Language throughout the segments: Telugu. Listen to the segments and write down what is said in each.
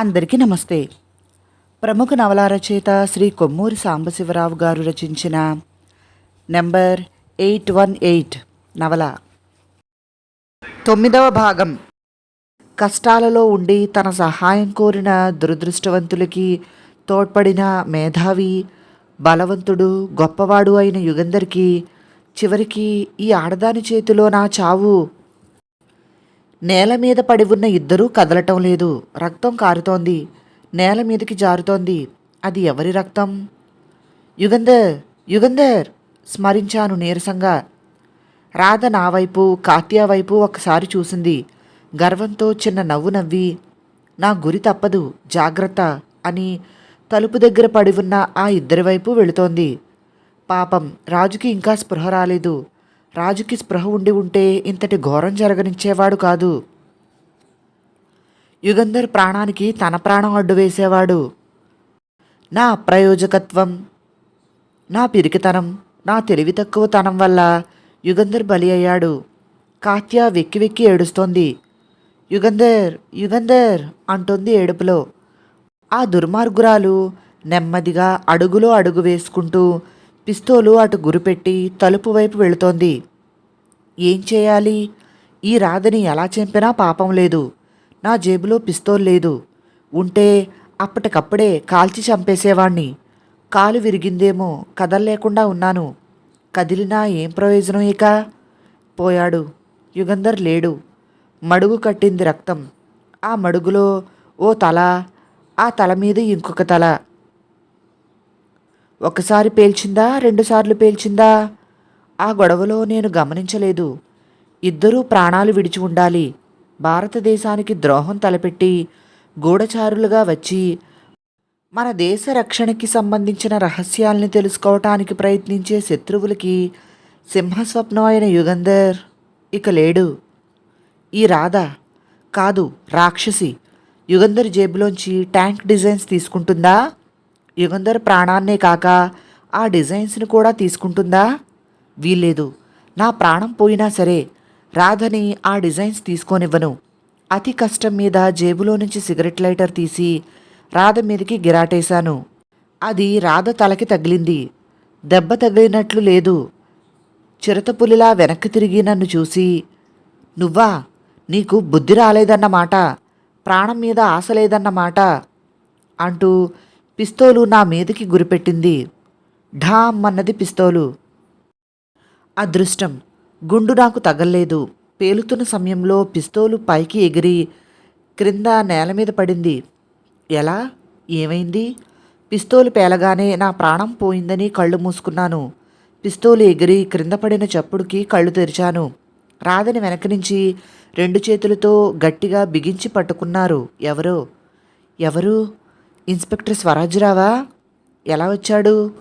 అందరికీ నమస్తే. ప్రముఖ నవల రచయిత శ్రీ కొమ్మూరి సాంబశివరావు గారు రచించిన నెంబర్ ఎయిట్ వన్ ఎయిట్ నవల. తొమ్మిదవ భాగం. కష్టాలలో ఉండి తన సహాయం కోరిన దురదృష్టవంతులకి తోడ్పడిన మేధావి బలవంతుడు గొప్పవాడు అయిన యుగంధర్కి చివరికి ఈ ఆడదాని చేతిలో నా చావు నేల మీద పడి ఉన్న ఇద్దరూ కదలటం లేదు. రక్తం కారుతోంది. నేల మీదకి జారుతోంది. అది ఎవరి రక్తం? యుగంధర్! యుగంధర్! స్మరించాను నీరసంగా. రాధ నా వైపు కాత్యా వైపు ఒకసారి చూసింది. గర్వంతో చిన్న నవ్వు నవ్వి నా గురి తప్పదు జాగ్రత్త అని తలుపు దగ్గర పడి ఉన్న ఆ ఇద్దరి వైపు వెళుతోంది. పాపం రాజుకి ఇంకా స్పృహ రాలేదు. రాజుకి స్పృహ ఉండి ఉంటే ఇంతటి ఘోరం జరగనిచ్చేవాడు కాదు. యుగంధర్ ప్రాణానికి తన ప్రాణం అడ్డు వేసేవాడు. నా అప్రయోజకత్వం నా పిరికితనం నా తెలివి తక్కువతనం వల్ల యుగంధర్ బలి అయ్యాడు. కాత్య వెక్కి వెక్కి ఏడుస్తోంది. యుగంధర్ యుగంధర్ అంటోంది ఏడుపులో. ఆ దుర్మార్గురాలు నెమ్మదిగా అడుగులో అడుగు వేసుకుంటూ పిస్తోలు అటు గురిపెట్టి తలుపు వైపు వెళుతోంది. ఏం చేయాలి? ఈ రాధని ఎలా చంపినా పాపం లేదు. నా జేబులో పిస్తోల్ లేదు. ఉంటే అప్పటికప్పుడే కాల్చి చంపేసేవాణ్ణి. కాలు విరిగిందేమో కదల్లేకుండా ఉన్నాను. కదిలినా ఏం ప్రయోజనం ఇక? పోయాడు. యుగంధర్ లేడు. మడుగు కట్టింది రక్తం. ఆ మడుగులో ఓ తల ఆ తల మీద ఇంకొక తల. ఒకసారి పేల్చిందా? రెండుసార్లు పేల్చిందా? ఆ గొడవలో నేను గమనించలేదు. ఇద్దరూ ప్రాణాలు విడిచి ఉండాలి. భారతదేశానికి ద్రోహం తలపెట్టి గూఢచారులుగా వచ్చి మన దేశ రక్షణకి సంబంధించిన రహస్యాల్ని తెలుసుకోవటానికి ప్రయత్నించే శత్రువులకి సింహస్వప్నం అయిన యుగంధర్ ఇక లేడు. ఈ రాధ కాదు రాక్షసి. యుగంధర్ జేబులోంచి ట్యాంక్ డిజైన్స్ తీసుకుంటుందా? యుగంధర్ ప్రాణాన్నే కాక ఆ డిజైన్స్ని కూడా తీసుకుంటుందా? వీల్లేదు. నా ప్రాణం పోయినా సరే రాధని ఆ డిజైన్స్ తీసుకోనివ్వను. అతి కష్టం మీద జేబులో నుంచి సిగరెట్ లైటర్ తీసి రాధ మీదకి గిరాటేశాను. అది రాధ తలకి తగిలింది. దెబ్బ తగిలినట్లు లేదు. చిరతపులిలా వెనక్కి తిరిగి నన్ను చూసి నువ్వా? నీకు బుద్ధి రాలేదన్నమాట. ప్రాణం మీద ఆశ లేదన్నమాట అంటూ పిస్తోలు నా మీదకి గురిపెట్టింది. ఢామ్ అన్నది పిస్తోలు. అదృష్టం. గుండు నాకు తగల్లేదు. పేలుతున్న సమయంలో పిస్తోలు పైకి ఎగిరి క్రింద నేల మీద పడింది. ఎలా? ఏమైంది? పిస్తోలు పేలగానే నా ప్రాణం పోయిందని కళ్ళు మూసుకున్నాను. పిస్తోలు ఎగిరి క్రింద పడిన చప్పుడుకి కళ్ళు తెరిచాను. రాధని వెనక నుంచి రెండు చేతులతో గట్టిగా బిగించి పట్టుకున్నారు. ఎవరో? ఎవరు? ఇన్స్పెక్టర్ స్వరాజ్రావా? ఎలా వచ్చాడు?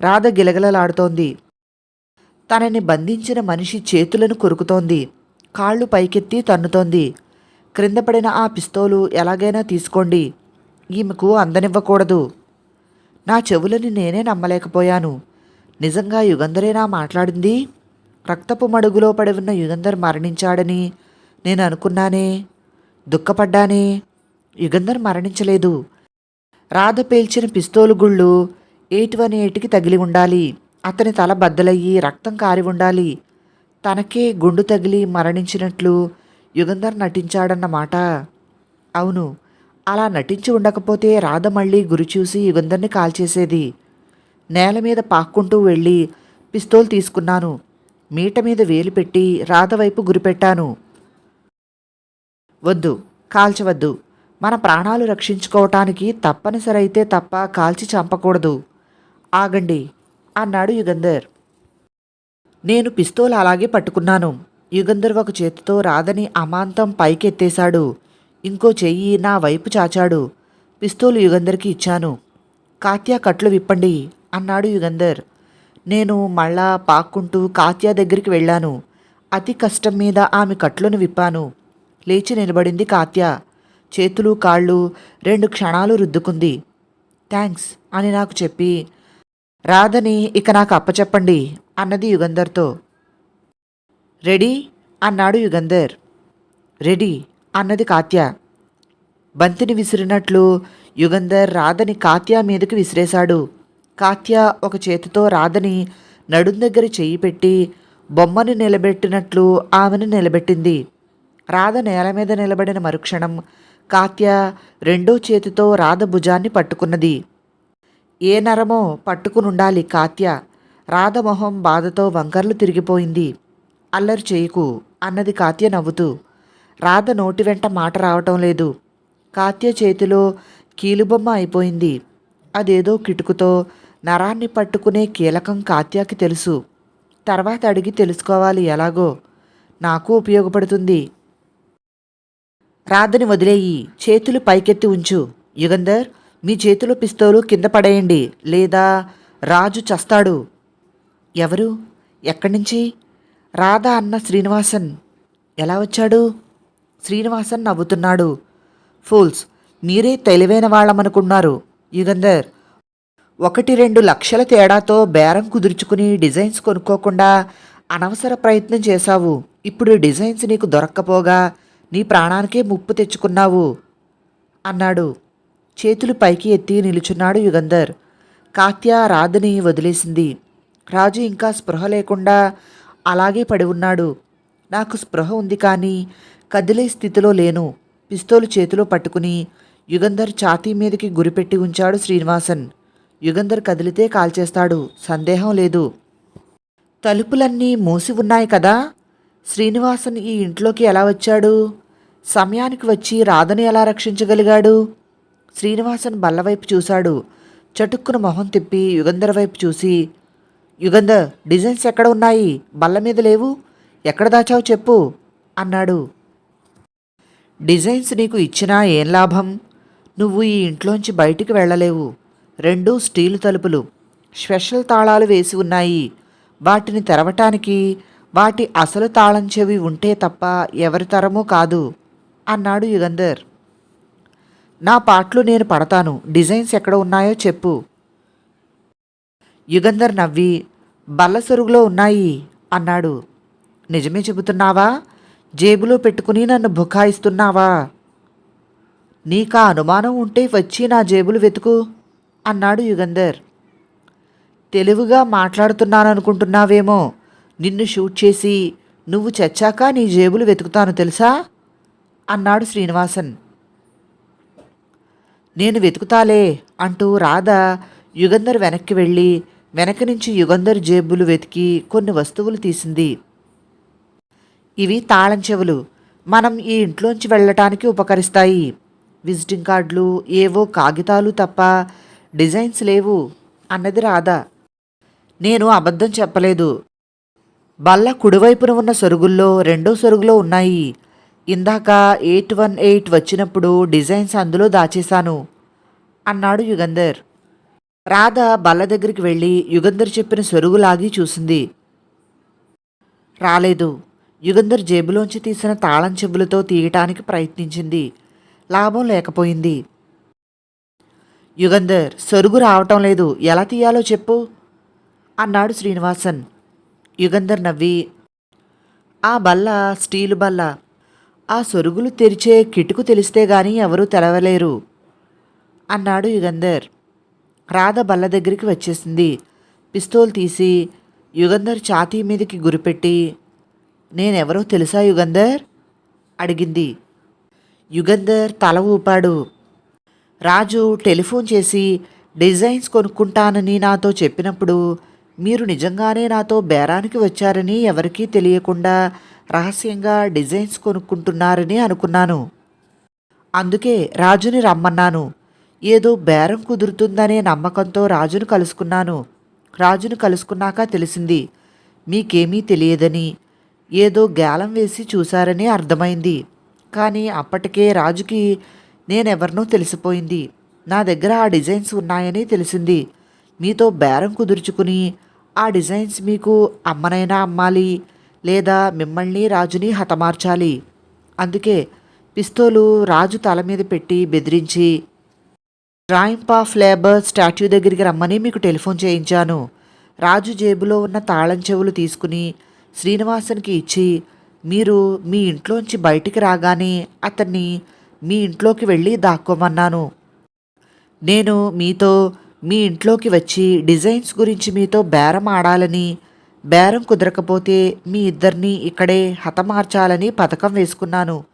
రాధ గిలగిలలాడుతోంది. తనని బంధించిన మనిషి చేతులను కొరుకుతోంది. కాళ్ళు పైకెత్తి తన్నుతోంది. క్రింద పడిన ఆ పిస్తోలు ఎలాగైనా తీసుకోండి. ఈమెకు అందనివ్వకూడదు. నా చెవులని నేనే నమ్మలేకపోయాను. నిజంగా యుగంధరేనా మాట్లాడింది? రక్తపు మడుగులో పడి ఉన్న యుగంధర్ మరణించాడని నేను అనుకున్నానే. దుఃఖపడ్డానే. యుగంధర్ మరణించలేదు. రాధ పేల్చిన పిస్తోలు గుళ్ళు ఎయిట్ వన్ ఎయిట్కి తగిలి ఉండాలి. అతని తల బద్దలయ్యి రక్తం కారి ఉండాలి. తనకే గుండు తగిలి మరణించినట్లు యుగంధర్ నటించాడన్నమాట అవును అలా నటించి ఉండకపోతే రాధ మళ్ళీ గురి చూసి యుగంధర్ని కాల్చేసేది. నేల మీద పాక్కుంటూ వెళ్ళి పిస్తోల్ తీసుకున్నాను. మీట మీద వేలు పెట్టి రాధ వైపు గురిపెట్టాను వద్దు కాల్చవద్దు. మన ప్రాణాలు రక్షించుకోవటానికి తప్పనిసరి అయితే తప్ప కాల్చి చంపకూడదు. ఆగండి అన్నాడు యుగంధర్. నేను పిస్తోల్ అలాగే పట్టుకున్నాను. యుగంధర్ ఒక చేతితో రాధని అమాంతం పైకెత్తేశాడు. ఇంకో చెయ్యి నా వైపు చాచాడు. పిస్తోలు యుగంధర్కి ఇచ్చాను. కాత్యా కట్లు విప్పండి అన్నాడు యుగంధర్. నేను మళ్ళా పాక్కుంటూ కాత్యా దగ్గరికి వెళ్ళాను. అతి కష్టం మీద ఆమె కట్లను విప్పాను. లేచి నిలబడింది కాత్య. చేతులు కాళ్ళు రెండు క్షణాలు రుద్దుకుంది. థ్యాంక్స్ అని నాకు చెప్పి రాధని ఇక నాకు అప్పచెప్పండి అన్నది యుగంధర్తో. రెడీ అన్నాడు యుగంధర్. రెడీ అన్నది కాత్య. బంతిని విసిరినట్లు యుగంధర్ రాధని కాత్యా మీదకి విసిరేశాడు. కాత్య ఒక చేతితో రాధని నడుం దగ్గర చెయ్యి పెట్టి బొమ్మని నిలబెట్టినట్లు ఆమెను నిలబెట్టింది. రాధ నేల మీద నిలబడిన మరుక్షణం కాత్య రెండో చేతితో రాధ భుజాన్ని పట్టుకున్నది. ఏ నరమో పట్టుకునుండాలి కాత్య. రాధ మొహం బాధతో వంకర్లు తిరిగిపోయింది. అల్లరి చేయకు అన్నది కాత్య నవ్వుతూ. రాధ నోటి వెంట మాట రావటం లేదు. కాత్య చేతిలో కీలుబొమ్మ అయిపోయింది. అదేదో కిటుకుతో నరాన్ని పట్టుకునే కీలకం కాత్యాకి తెలుసు. తర్వాత అడిగి తెలుసుకోవాలి ఎలాగో. నాకు ఉపయోగపడుతుంది. రాధని వదిలేయి చేతులు పైకెత్తి ఉంచు. యుగంధర్ మీ చేతిలో పిస్తోలు కింద పడేయండి లేదా రాజు చస్తాడు. ఎవరు? ఎక్కడి నుంచి? రాధ అన్న శ్రీనివాసన్. ఎలా వచ్చాడు? శ్రీనివాసన్ నవ్వుతున్నాడు. ఫూల్స్ మీరే తెలివైన వాళ్ళమనుకున్నారు. యుగంధర్ ఒకటి రెండు లక్షల తేడాతో బేరం కుదుర్చుకుని డిజైన్స్ కొనుక్కోకుండా అనవసర ప్రయత్నం చేశావు. ఇప్పుడు డిజైన్స్ నీకు దొరక్కపోగా నీ ప్రాణానికే ముప్పు తెచ్చుకున్నావు అన్నాడు. చేతులు పైకి ఎత్తి నిలుచున్నాడు యుగంధర్. కాత్య రాధని వదిలేసింది. రాజు ఇంకా స్పృహ లేకుండా అలాగే పడి ఉన్నాడు. నాకు స్పృహ ఉంది కానీ కదిలే స్థితిలో లేను. పిస్తోలు చేతిలో పట్టుకుని యుగంధర్ ఛాతీ మీదకి గురిపెట్టి ఉంచాడు శ్రీనివాసన్. యుగంధర్ కదిలితే కాల్చేస్తాడు. సందేహం లేదు. తలుపులన్నీ మూసి ఉన్నాయి కదా? శ్రీనివాసన్ ఈ ఇంట్లోకి ఎలా వచ్చాడు? సమయానికి వచ్చి రాధని ఎలా రక్షించగలిగాడు? శ్రీనివాసన్ బల్లవైపు చూశాడు. చటుక్కున మొహం తిప్పి యుగంధర్ వైపు చూసి యుగంధర్ డిజైన్స్ ఎక్కడ ఉన్నాయి? బల్ల మీద లేవు. ఎక్కడ దాచావు చెప్పు అన్నాడు. డిజైన్స్ నీకు ఇచ్చినా ఏం లాభం? నువ్వు ఈ ఇంట్లోంచి బయటికి వెళ్ళలేవు. రెండు స్టీలు తలుపులు. స్పెషల్ తాళాలు వేసి ఉన్నాయి. వాటిని తెరవటానికి వాటి అసలు తాళం చెవి ఉంటే తప్ప ఎవరి తరమూ కాదు అన్నాడు యుగంధర్. నా పాటలు నేను పడతాను డిజైన్స్ ఎక్కడ ఉన్నాయో చెప్పు. యుగంధర్ నవ్వి బల్ల సొరుగులో ఉన్నాయి అన్నాడు. నిజమే చెబుతున్నావా? జేబులో పెట్టుకుని నన్ను బుకాయిస్తున్నావా? నీకా అనుమానం ఉంటే వచ్చి నా జేబులు వెతుకు అన్నాడు యుగంధర్. తెలివిగా మాట్లాడుతున్నాననుకుంటున్నావేమో నిన్ను షూట్ చేసి నువ్వు చచ్చాక నీ జేబులు వెతుకుతాను తెలుసా? అన్నాడు శ్రీనివాసన్. నేను వెతుకుతాలే అంటూ రాధ యుగంధర్ వెనక్కి వెళ్ళి వెనక నుంచి యుగంధర్ జేబులు వెతికి కొన్ని వస్తువులు తీసింది. ఇవి తాళం చెవులు. మనం ఈ ఇంట్లోంచి వెళ్ళటానికి ఉపకరిస్తాయి. విజిటింగ్ కార్డులు ఏవో కాగితాలు తప్ప డిజైన్స్ లేవు అన్నది రాధ. నేను అబద్ధం చెప్పలేదు. బల్ల కుడివైపున ఉన్న సొరుగుల్లో రెండో సొరుగులో ఉన్నాయి. ఇందాక ఎయిట్ వన్ ఎయిట్ వచ్చినప్పుడు డిజైన్స్ అందులో దాచేశాను అన్నాడు యుగంధర్. రాధ బల్ల దగ్గరికి వెళ్ళి యుగంధర్ చెప్పిన సొరుగు లాగి చూసింది. రాలేదు. యుగంధర్ జేబులోంచి తీసిన తాళం చెవులతో తీయటానికి ప్రయత్నించింది. లాభం లేకపోయింది. యుగంధర్ సొరుగు రావటం లేదు. ఎలా తీయాలో చెప్పు అన్నాడు శ్రీనివాసన్. యుగంధర్ నవ్వి ఆ బల్ల స్టీలు బల్ల ఆ సొరుగులు తెరిచే కిటుకు తెలిస్తే గాని ఎవరూ తెలవలేరు అన్నాడు యుగంధర్. రాధ బల్ల దగ్గరికి వచ్చేసింది. పిస్తోల్ తీసి యుగంధర్ ఛాతీ మీదకి గురిపెట్టి నేనెవరో తెలుసా యుగంధర్? అడిగింది. యుగంధర్ తల ఊపాడు. రాజు టెలిఫోన్ చేసి డిజైన్స్ కొనుక్కుంటానని నాతో చెప్పినప్పుడు మీరు నిజంగానే నాతో బేరానికి వచ్చారని ఎవరికీ తెలియకుండా రహస్యంగా డిజైన్స్ కొనుక్కుంటున్నారని అనుకున్నాను. అందుకే రాజుని రమ్మన్నాను. ఏదో బేరం కుదురుతుందనే నమ్మకంతో రాజును కలుసుకున్నాను. రాజును కలుసుకున్నాక తెలిసింది మీకేమీ తెలియదని ఏదో గాలం వేసి చూశారని అర్థమైంది. కానీ అప్పటికే రాజుకి నేనెవరినో తెలిసిపోయింది. నా దగ్గర ఆ డిజైన్స్ ఉన్నాయని తెలిసింది. మీతో బేరం కుదుర్చుకుని ఆ డిజైన్స్ మీకు అమ్మనైనా అమ్మాలి లేదా మిమ్మల్ని రాజుని హతమార్చాలి. అందుకే పిస్తోలు రాజు తల మీద పెట్టి బెదిరించి డ్రాయింగ్ ఆఫ్ లేబర్ స్టాట్యూ దగ్గరికి రమ్మని మీకు టెలిఫోన్ చేయించాను. రాజు జేబులో ఉన్న తాళం చెవులు తీసుకుని శ్రీనివాసన్కి ఇచ్చి మీరు మీ ఇంట్లోంచి బయటికి రాగానే అతన్ని మీ ఇంట్లోకి వెళ్ళి దాక్కోమన్నాను. నేను మీతో మీ ఇంట్లోకి వచ్చి డిజైన్స్ గురించి మీతో బేరం ఆడాలని బేరం కుదరకపోతే మీ ఇద్దరిని ఇక్కడే హతమార్చాలని పథకం వేసుకున్నాను.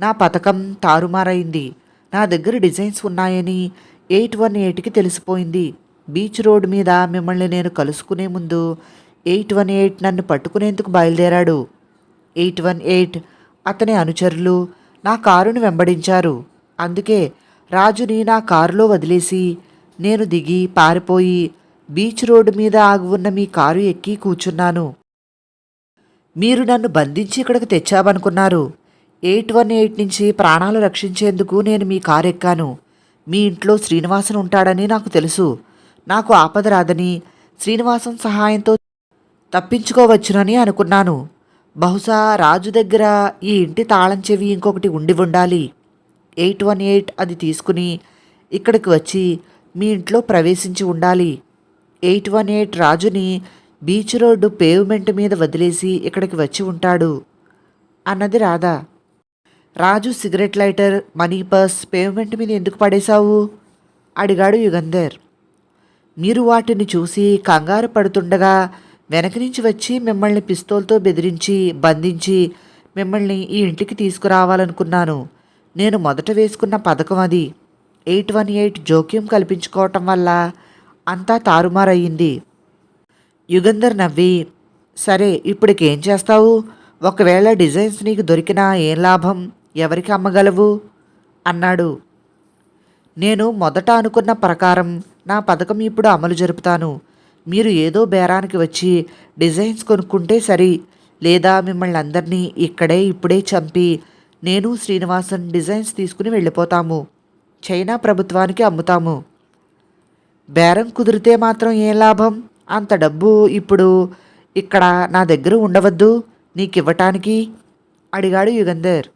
నా పథకం తారుమారైంది. నా దగ్గర డిజైన్స్ ఉన్నాయని ఎయిట్ వన్ ఎయిట్కి తెలిసిపోయింది. బీచ్ రోడ్ మీద మిమ్మల్ని నేను కలుసుకునే ముందు ఎయిట్ వన్ ఎయిట్ నన్ను పట్టుకునేందుకు బయలుదేరాడు. ఎయిట్ వన్ ఎయిట్ అతని అనుచరులు నా కారును వెంబడించారు. అందుకే రాజుని నా కారులో వదిలేసి నేను దిగి పారిపోయి బీచ్ రోడ్డు మీద ఆగి ఉన్న మీ కారు ఎక్కి కూర్చున్నాను. మీరు నన్ను బంధించి ఇక్కడికి తెచ్చామనుకున్నారు ఎయిట్ వన్ ఎయిట్ నుంచి ప్రాణాలు రక్షించేందుకు నేను మీ కారు ఎక్కాను. మీ ఇంట్లో శ్రీనివాసన్ ఉంటాడని నాకు తెలుసు. నాకు ఆపద రాదని శ్రీనివాసం సహాయంతో తప్పించుకోవచ్చునని అనుకున్నాను. బహుశా రాజు దగ్గర ఈ ఇంటి తాళం చెవి ఇంకొకటి ఉండి ఉండాలి. ఎయిట్ వన్ ఎయిట్ అది తీసుకుని ఇక్కడికి వచ్చి మీ ఇంట్లో ప్రవేశించి ఉండాలి. ఎయిట్ వన్ ఎయిట్ రాజుని బీచ్ రోడ్డు పేవ్మెంట్ మీద వదిలేసి ఇక్కడికి వచ్చి ఉంటాడు. అన్నది Radha. Raju cigarette lighter money purse payment మీద ఎందుకు పడేశావు? అడిగాడు యుగంధర్. మీరు వాటిని చూసి కంగారు పడుతుండగా వెనక నుంచి వచ్చి మిమ్మల్ని పిస్తోల్తో బెదిరించి బంధించి మిమ్మల్ని ఈ ఇంటికి తీసుకురావాలనుకున్నాను. నేను మొదట వేసుకున్న పథకం అది. ఎయిట్ వన్ ఎయిట్ జోక్యం కల్పించుకోవటం వల్ల అంతా తారుమారయ్యింది. యుగంధర్ నవ్వి సరే ఇప్పటికేం చేస్తావు? ఒకవేళ డిజైన్స్ నీకు దొరికినా ఏం లాభం? ఎవరికి అమ్మగలవు? అన్నాడు. నేను మొదట అనుకున్న ప్రకారం నా పథకం ఇప్పుడు అమలు జరుపుతాను. మీరు ఏదో బేరానికి వచ్చి డిజైన్స్ కొనుక్కుంటే సరి లేదా మిమ్మల్ని అందరినీ ఇక్కడే ఇప్పుడే చంపి నేను శ్రీనివాసన్ డిజైన్స్ తీసుకుని వెళ్ళిపోతాము. చైనా ప్రభుత్వానికి అమ్ముతాము. బేరం కుదిరితే మాత్రం ఏం లాభం? అంత డబ్బు ఇప్పుడు ఇక్కడ నా దగ్గర ఉండవద్దు నీకివ్వటానికి? అడిగాడు యుగంధర్.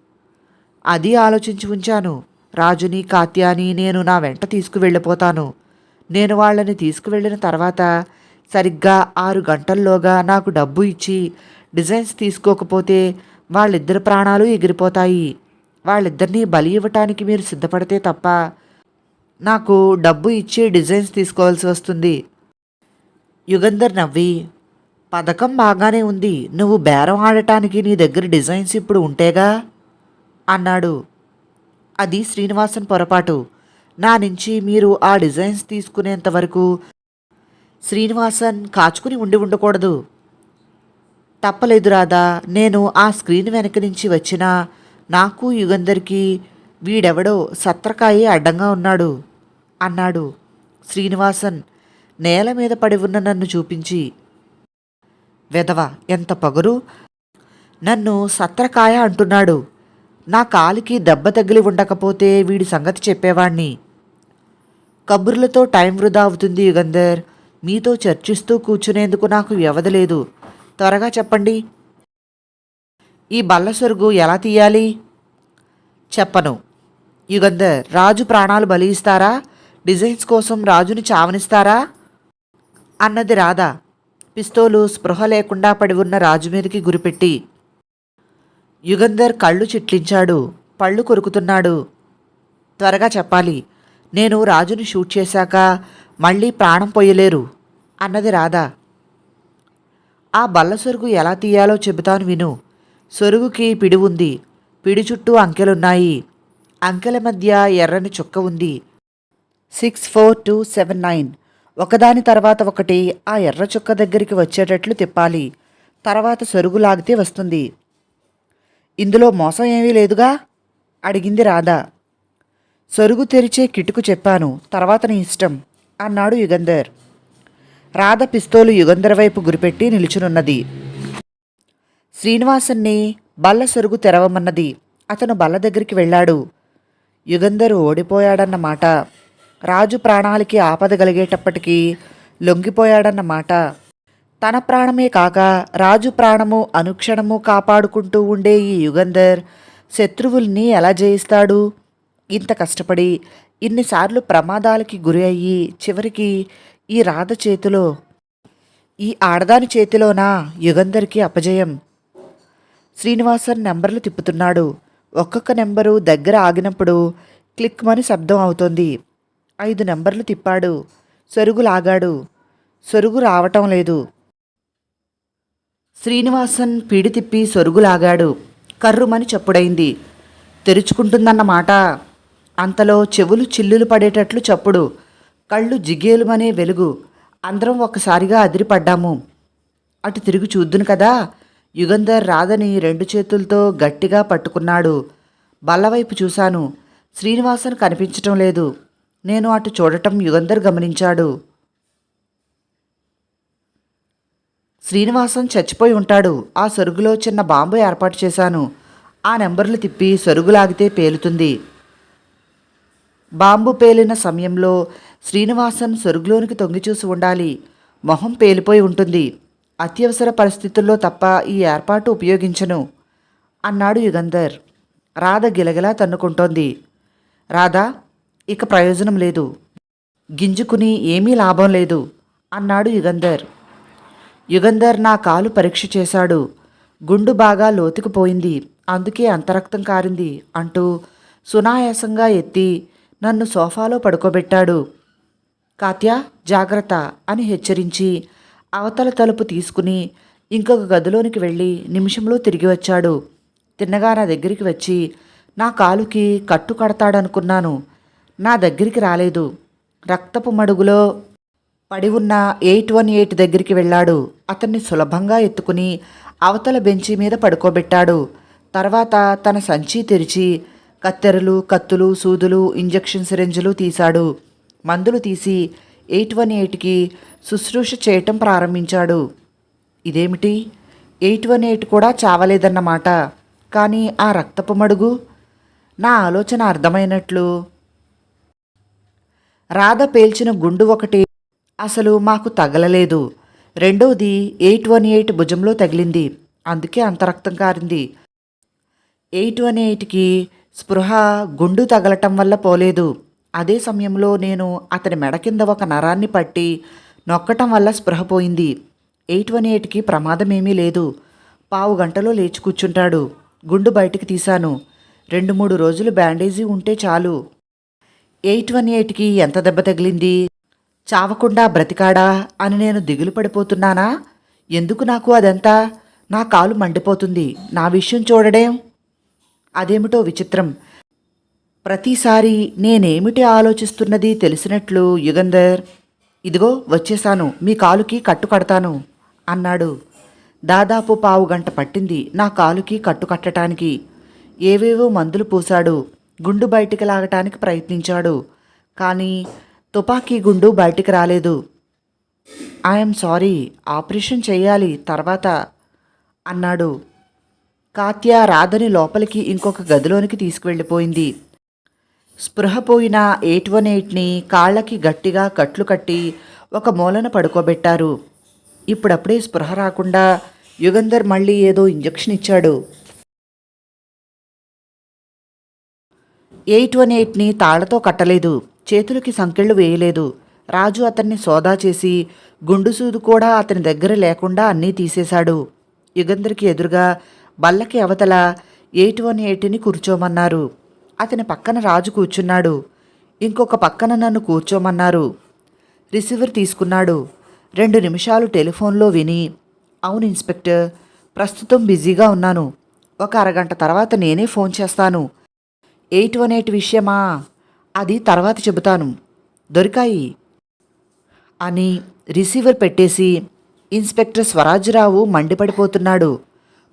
అది ఆలోచించి ఉంచాను. రాజుని కాత్యాని నేను నా వెంట తీసుకువెళ్ళిపోతాను. నేను వాళ్ళని తీసుకువెళ్ళిన తర్వాత సరిగ్గా ఆరు గంటల్లోగా నాకు డబ్బు ఇచ్చి డిజైన్స్ తీసుకోకపోతే వాళ్ళిద్దరి ప్రాణాలు ఎగిరిపోతాయి. వాళ్ళిద్దరినీ బలి ఇవ్వటానికి మీరు సిద్ధపడితే తప్ప నాకు డబ్బు ఇచ్చి డిజైన్స్ తీసుకోవాల్సి వస్తుంది. యుగంధర్ నవ్వి పథకం బాగానే ఉంది. నువ్వు బేరం ఆడటానికి నీ దగ్గర డిజైన్స్ ఇప్పుడు ఉంటేగా? అన్నాడు. అది శ్రీనివాసన్ పొరపాటు. నా నుంచి మీరు ఆ డిజైన్స్ తీసుకునేంత వరకు శ్రీనివాసన్ కాచుకుని ఉండి ఉండకూడదు. తప్పలేదు రాదా నేను ఆ స్క్రీన్ వెనక నుంచి వచ్చినా నాకు యుగంధర్కి వీడెవడో సత్రకాయి అడ్డంగా ఉన్నాడు అన్నాడు శ్రీనివాసన్ నేల మీద పడి ఉన్న నన్ను చూపించి. వెధవ ఎంత పగరు? నన్ను సత్రకాయ అంటున్నాడు. నా కాలికి దెబ్బ తగిలి ఉండకపోతే వీడి సంగతి చెప్పేవాణ్ణి. కబుర్లతో టైం వృధా అవుతుంది యుగంధర్. మీతో చర్చిస్తూ కూర్చునేందుకు నాకు వ్యవధి లేదు. త్వరగా చెప్పండి. ఈ బల్ల సొరుగు ఎలా తీయాలి? చెప్పను. యుగంధర్ రాజు ప్రాణాలు బలి ఇస్తారా డిజైన్స్ కోసం రాజుని చావనిస్తారా? అన్నది రాధ. పిస్తోలు స్పృహ లేకుండా పడి ఉన్న రాజు మీదకి గురిపెట్టి. యుగంధర్ కళ్ళు చిట్లించాడు. పళ్ళు కొరుకుతున్నాడు. త్వరగా చెప్పాలి. నేను రాజుని షూట్ చేశాక మళ్ళీ ప్రాణం పొయ్యలేరు అన్నది రాధా. ఆ బల్ల సొరుగు ఎలా తీయాలో చెబుతాను విను. సొరుగుకి పిడి ఉంది పిడి చుట్టూ అంకెలున్నాయి. అంకెల మధ్య ఎర్రని చుక్క ఉంది. Six four two seven nine. ఒకదాని తర్వాత ఒకటి ఆ ఎర్ర చుక్క దగ్గరికి వచ్చేటట్లు తిప్పాలి. తర్వాత సొరుగు లాగితే వస్తుంది. ఇందులో మోసం ఏమీ లేదుగా? అడిగింది రాధా. సొరుగు తెరిచే కిటుకు చెప్పాను తర్వాత నీ ఇష్టం అన్నాడు యుగంధర్. రాధ పిస్తోలు యుగంధర్ వైపు గురిపెట్టి నిలుచునున్నది. శ్రీనివాసన్ని బల్ల సొరుగు తెరవమన్నది అతను బల్ల దగ్గరికి వెళ్ళాడు. యుగంధర్ ఓడిపోయాడన్నమాట రాజు ప్రాణాలకి ఆపద కలిగేటప్పటికీ లొంగిపోయాడన్నమాట తన ప్రాణమే కాక రాజు ప్రాణము అనుక్షణము కాపాడుకుంటూ ఉండే ఈ యుగంధర్ శత్రువుల్ని ఎలా జయిస్తాడు? ఇంత కష్టపడి ఇన్నిసార్లు ప్రమాదాలకి గురి అయ్యి చివరికి ఈ రాధ చేతిలో ఈ ఆడదాని చేతిలోనా యుగంధర్కి అపజయం? శ్రీనివాసన్ నెంబర్లు తిప్పుతున్నాడు. ఒక్కొక్క నెంబరు దగ్గర ఆగినప్పుడు క్లిక్ మని శబ్దం అవుతోంది. ఐదు నెంబర్లు తిప్పాడు. సొరుగు లాగాడు. సొరుగు రావటం లేదు. శ్రీనివాసన్ పీడి తిప్పి సొరుగు లాగాడు. కర్రుమని చప్పుడైంది. తెరుచుకుంటుందన్నమాట అంతలో చెవులు చిల్లులు పడేటట్లు చప్పుడు. కళ్ళు జిగేలుమనే వెలుగు. అందరం ఒక్కసారిగా అదిరిపడ్డాము. అటు తిరిగి చూద్దును కదా. యుగంధర్ రాధని రెండు చేతులతో గట్టిగా పట్టుకున్నాడు. బల్లవైపు చూశాను. శ్రీనివాసన్ కనిపించటం లేదు. నేను అటు చూడటం యుగంధర్ గమనించాడు. శ్రీనివాసన్ చచ్చిపోయి ఉంటాడు. ఆ సొరుగులో చిన్న బాంబు ఏర్పాటు చేశాను. ఆ నెంబర్లు తిప్పి సొరుగు లాగితే పేలుతుంది. బాంబు పేలిన సమయంలో శ్రీనివాసన్ సొరుగులోనికి తొంగిచూసి ఉండాలి. మొహం పేలిపోయి ఉంటుంది. అత్యవసర పరిస్థితుల్లో తప్ప ఈ ఏర్పాటు ఉపయోగించను అన్నాడు యుగంధర్. రాధ గిలగిలా తన్నుకుంటోంది. రాధా ఇక ప్రయోజనం లేదు. గింజుకుని ఏమీ లాభం లేదు అన్నాడు యుగంధర్. యుగంధర్ నా కాలు పరీక్ష చేశాడు. గుండు బాగా లోతుకుపోయింది అందుకే అంతరక్తం కారింది అంటూ సునాయాసంగా ఎత్తి నన్ను సోఫాలో పడుకోబెట్టాడు. కాత్యా జాగ్రత్త అని హెచ్చరించి అవతల తలుపు తీసుకుని ఇంకొక గదిలోనికి వెళ్ళి నిమిషంలో తిరిగి వచ్చాడు. తిన్నగా నా దగ్గరికి వచ్చి నా కాలుకి కట్టు కడతాడనుకున్నాను. నా దగ్గరికి రాలేదు. రక్తపు మడుగులో పడి ఉన్న ఎయిట్ వన్ ఎయిట్ దగ్గరికి వెళ్ళాడు. అతన్ని సులభంగా ఎత్తుకుని అవతల బెంచి మీద పడుకోబెట్టాడు. తర్వాత తన సంచి తెరిచి కత్తెరలు కత్తులు సూదులు ఇంజెక్షన్ సిరెంజులు తీశాడు. మందులు తీసి ఎయిట్ వన్ ఎయిట్కి శుశ్రూష చేయటం ప్రారంభించాడు. ఇదేమిటి? ఎయిట్ వన్ ఎయిట్ కూడా చావలేదన్నమాట. కానీ ఆ రక్తపు మడుగు? నా ఆలోచన అర్థమైనట్లు. రాధ పేల్చిన గుండు ఒకటి అసలు మాకు తగలలేదు. రెండోది ఎయిట్ వన్ ఎయిట్ భుజంలో తగిలింది. అందుకే అంత రక్తం కారింది. ఎయిట్ వన్ ఎయిట్కి స్పృహ గుండు తగలటం వల్ల పోలేదు. అదే సమయంలో నేను అతని మెడ కింద ఒక నరాన్ని పట్టి నొక్కటం వల్ల స్పృహ పోయింది. ఎయిట్ వన్ ఎయిట్కి ప్రమాదమేమీ లేదు. పావు గంటలో లేచి కూర్చుంటాడు. గుండు బయటికి తీశాను. రెండు మూడు రోజులు బ్యాండేజీ ఉంటే చాలు. ఎయిట్ వన్ ఎయిట్కి ఎంత దెబ్బ తగిలింది? చావకుండా బ్రతికాడా అని నేను దిగులు పడిపోతున్నానా? ఎందుకు నాకు అదంతా? నా కాలు మండిపోతుంది. నా విషయం చూడడేం? అదేమిటో విచిత్రం. ప్రతిసారి నేనేమిటి ఆలోచిస్తున్నది తెలిసినట్లు యుగంధర్? ఇదిగో వచ్చేశాను మీ కాలుకి కట్టు కడతాను అన్నాడు. దాదాపు పావు గంట పట్టింది నా కాలుకి కట్టు కట్టడానికి ఏవేవో మందులు పూశాడు గుండు బయటికి లాగటానికి ప్రయత్నించాడు. కానీ తుపాకీ గుండు బయటికి రాలేదు. ఐఎమ్ సారీ ఆపరేషన్ చేయాలి తర్వాత అన్నాడు. కాత్య రాధని లోపలికి ఇంకొక గదిలోనికి తీసుకువెళ్ళిపోయింది. స్పృహ పోయిన ఎయిట్ వన్ ఎయిట్ని కాళ్ళకి గట్టిగా కట్లు కట్టి ఒక మూలన పడుకోబెట్టారు. ఇప్పుడప్పుడే స్పృహ రాకుండా యుగంధర్ మళ్ళీ ఏదో ఇంజెక్షన్ ఇచ్చాడు. ఎయిట్ వన్ ఎయిట్ని తాళ్ళతో కట్టలేదు చేతులకి సంకెళ్ళు వేయలేదు. రాజు అతన్ని సోదా చేసి గుండు సూదు కూడా అతని దగ్గర లేకుండా అన్నీ తీసేశాడు. యుగంధర్కి ఎదురుగా బల్లకి అవతల ఎయిట్ వన్ ఎయిట్ని కూర్చోమన్నారు. అతని పక్కన రాజు కూర్చున్నాడు. ఇంకొక పక్కన నన్ను కూర్చోమన్నారు. రిసీవర్ తీసుకున్నాడు. రెండు నిమిషాలు టెలిఫోన్లో విని అవును ఇన్స్పెక్టర్ ప్రస్తుతం బిజీగా ఉన్నాను. ఒక అరగంట తర్వాత నేనే ఫోన్ చేస్తాను. ఎయిట్ వన్ ఎయిట్ విషయమా? అది తర్వాత చెబుతాను. దొరికాయి. అని రిసీవర్ పెట్టేసి ఇన్స్పెక్టర్ స్వరాజ్రావు మండిపడిపోతున్నాడు.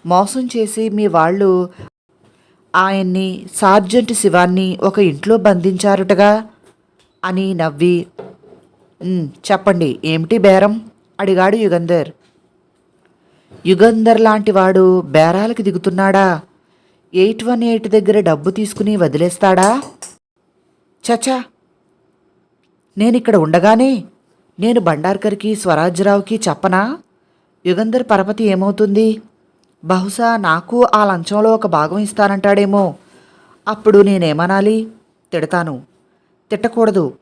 మోసం చేసి మీ వాళ్ళు ఆయన్ని సార్జెంట్ శివాన్ని ఒక ఇంట్లో బంధించారుటగా? అని నవ్వి చెప్పండి ఏమిటి బేరం? అడిగాడు యుగంధర్. యుగంధర్ లాంటివాడు బేరాలకి దిగుతున్నాడా? ఎయిట్ వన్ ఎయిట్ దగ్గర డబ్బు తీసుకుని వదిలేస్తాడా? చచా నేనిక్కడ ఉండగానే నేను బండార్కర్కి స్వరాజ్యరావుకి చెప్పనా? యుగంధర్ పరపతి ఏమవుతుంది? బహుశా నాకు ఆ లంచంలో ఒక భాగం ఇస్తానంటాడేమో. అప్పుడు నేనేమనాలి? తిడతాను. తిట్టకూడదు.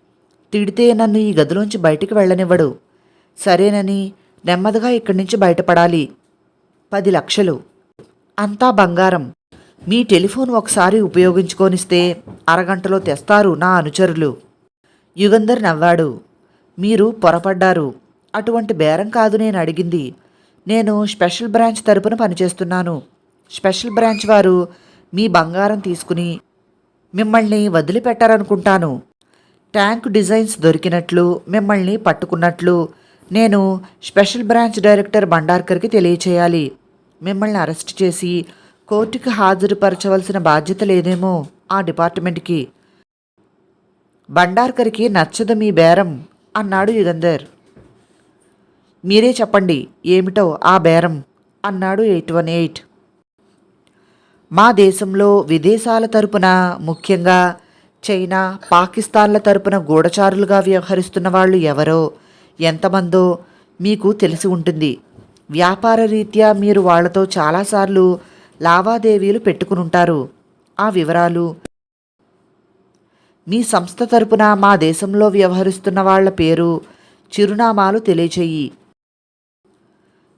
తిడితే నన్ను ఈ గదిలోంచి బయటికి వెళ్ళనివ్వడు. సరేనని నెమ్మదిగా ఇక్కడి నుంచి బయటపడాలి. పది లక్షలు. అంతా బంగారం. మీ టెలిఫోన్ ఒకసారి ఉపయోగించుకొనిస్తే అరగంటలో తెస్తారు నా అనుచరులు. యుగంధర్ నవ్వాడు. మీరు పొరపడ్డారు. అటువంటి బేరం కాదు నేను అడిగింది. నేను స్పెషల్ బ్రాంచ్ తరపున పనిచేస్తున్నాను. స్పెషల్ బ్రాంచ్ వారు మీ బంగారం తీసుకుని మిమ్మల్ని వదిలిపెట్టారనుకుంటాను. ట్యాంక్ డిజైన్స్ దొరికినట్లు మిమ్మల్ని పట్టుకున్నట్లు నేను స్పెషల్ బ్రాంచ్ డైరెక్టర్ భండార్కర్కి తెలియచేయాలి. మిమ్మల్ని అరెస్ట్ చేసి కోర్టుకి హాజరుపరచవలసిన బాధ్యత లేదేమో ఆ డిపార్ట్మెంట్కి. భండార్కర్కి నచ్చదు మీ బేరం అన్నాడు యుగంధర్. మీరే చెప్పండి ఏమిటో ఆ బేరం అన్నాడు ఎయిట్ వన్ ఎయిట్. మా దేశంలో విదేశాల తరపున ముఖ్యంగా చైనా పాకిస్తాన్ల తరపున గూఢచారులుగా వ్యవహరిస్తున్న వాళ్ళు ఎవరో ఎంతమందో మీకు తెలిసి ఉంటుంది. వ్యాపార రీత్యా మీరు వాళ్ళతో చాలాసార్లు లావాదేవీలు పెట్టుకుని ఉంటారు ఆ వివరాలు మీ సంస్థ తరపున మా దేశంలో వ్యవహరిస్తున్న వాళ్ళ పేరు చిరునామాలు తెలియచేయి.